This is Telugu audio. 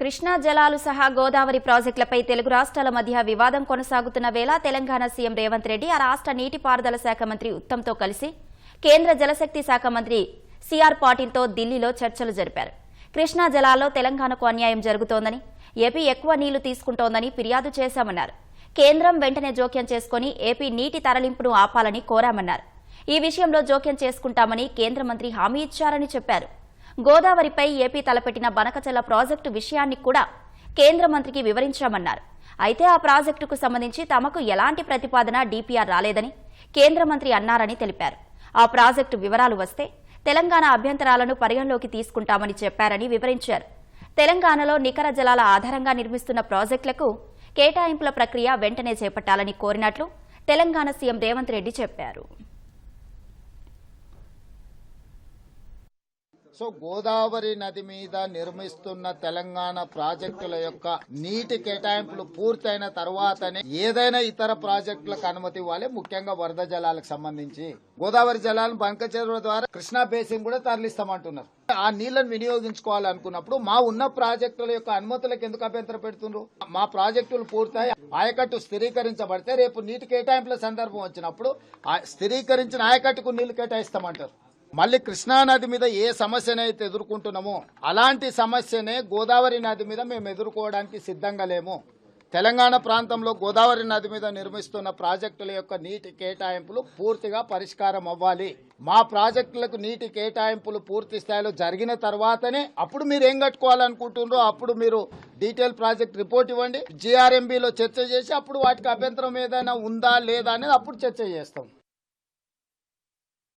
కృష్ణా జలాలు సహా గోదావరి ప్రాజెక్టులపై తెలుగు రాష్ట్రాల మధ్య వివాదం కొనసాగుతున్న వేళ తెలంగాణ సీఎం రేవంత్ రెడ్డి ఆ రాష్ట్ర నీటిపారుదల శాఖ మంత్రి ఉత్తమ్తో కలిసి కేంద్ర జలశక్తి శాఖ మంత్రి సిఆర్ పాటిల్తో ఢిల్లీలో చర్చలు జరిపారు. కృష్ణా జలాల్లో తెలంగాణకు అన్యాయం జరుగుతోందని ఏపీ ఎక్కువ నీళ్ళు తీసుకుంటోందని ఫిర్యాదు చేశామన్నారు. కేంద్రం వెంటనే జోక్యం చేసుకుని ఏపీ నీటి తరలింపును ఆపాలని కోరామన్నారు. ఈ విషయంలో జోక్యం చేసుకుంటామని కేంద్ర మంత్రి హామీ ఇచ్చారని చెప్పారు. గోదావరిపై ఏపీ తలపెట్టిన బనకచల ప్రాజెక్టు విషయాన్ని కూడా కేంద్ర మంత్రికి వివరించామన్నారు. అయితే ఆ ప్రాజెక్టుకు సంబంధించి తమకు ఎలాంటి ప్రతిపాదన డీపీఆర్ రాలేదని కేంద్ర మంత్రి అన్నారని తెలిపారు. ఆ ప్రాజెక్టు వివరాలు వస్తే తెలంగాణ అభ్యంతరాలను పరిగణలోకి తీసుకుంటామని చెప్పారని వివరించారు. తెలంగాణలో నికర జలాల ఆధారంగా నిర్మిస్తున్న ప్రాజెక్టులకు కేటాయింపుల ప్రక్రియ వెంటనే చేపట్టాలని కోరినట్లు తెలంగాణ సీఎం రేవంత్ రెడ్డి చెప్పారు. సో గోదావరి నది మీద నిర్మిస్తున్న తెలంగాణ ప్రాజెక్టుల యొక్క నీటి కేటాయింపులు పూర్తయిన తర్వాతనే ఏదైనా ఇతర ప్రాజెక్టులకు అనుమతి ఇవ్వాలి. ముఖ్యంగా వరద జలాలకు సంబంధించి. గోదావరి జలాలను బంక చెరువుల ద్వారా కృష్ణా బేసిన్ కూడా తరలిస్తామంటున్నారు. ఆ నీళ్ళను వినియోగించుకోవాలనుకున్నప్పుడు మా ఉన్న ప్రాజెక్టుల యొక్క అనుమతులకు ఎందుకు అభ్యంతరం పెడుతున్నారు మా ప్రాజెక్టులు పూర్తయి ఆయకట్టు స్థిరీకరించబడితే రేపు నీటి కేటాయింపుల సందర్భం వచ్చినప్పుడు ఆ స్థిరీకరించిన ఆయకట్టుకు నీళ్ళు కేటాయిస్తామంటారు. మళ్ళీ కృష్ణా నది మీద ఏ సమస్యనైతే ఎదుర్కొంటున్నామో అలాంటి సమస్యనే గోదావరి నది మీద మేము ఎదుర్కోవడానికి సిద్ధంగా లేము. తెలంగాణ ప్రాంతంలో గోదావరి నది మీద నిర్మిస్తున్న ప్రాజెక్టుల యొక్క నీటి కేటాయింపులు పూర్తిగా పరిష్కారం అవ్వాలి. మా ప్రాజెక్టులకు నీటి కేటాయింపులు పూర్తి స్థాయిలో జరిగిన తర్వాతనే అప్పుడు మీరు ఏం కట్టుకోవాలనుకుంటున్నారో అప్పుడు మీరు డీటెయిల్ ప్రాజెక్ట్ రిపోర్ట్ ఇవ్వండి. జీఆర్ఎంబీలో చర్చ చేసి అప్పుడు వాటికి అభ్యంతరం ఏదైనా ఉందా లేదా అనేది అప్పుడు చర్చ చేస్తాం.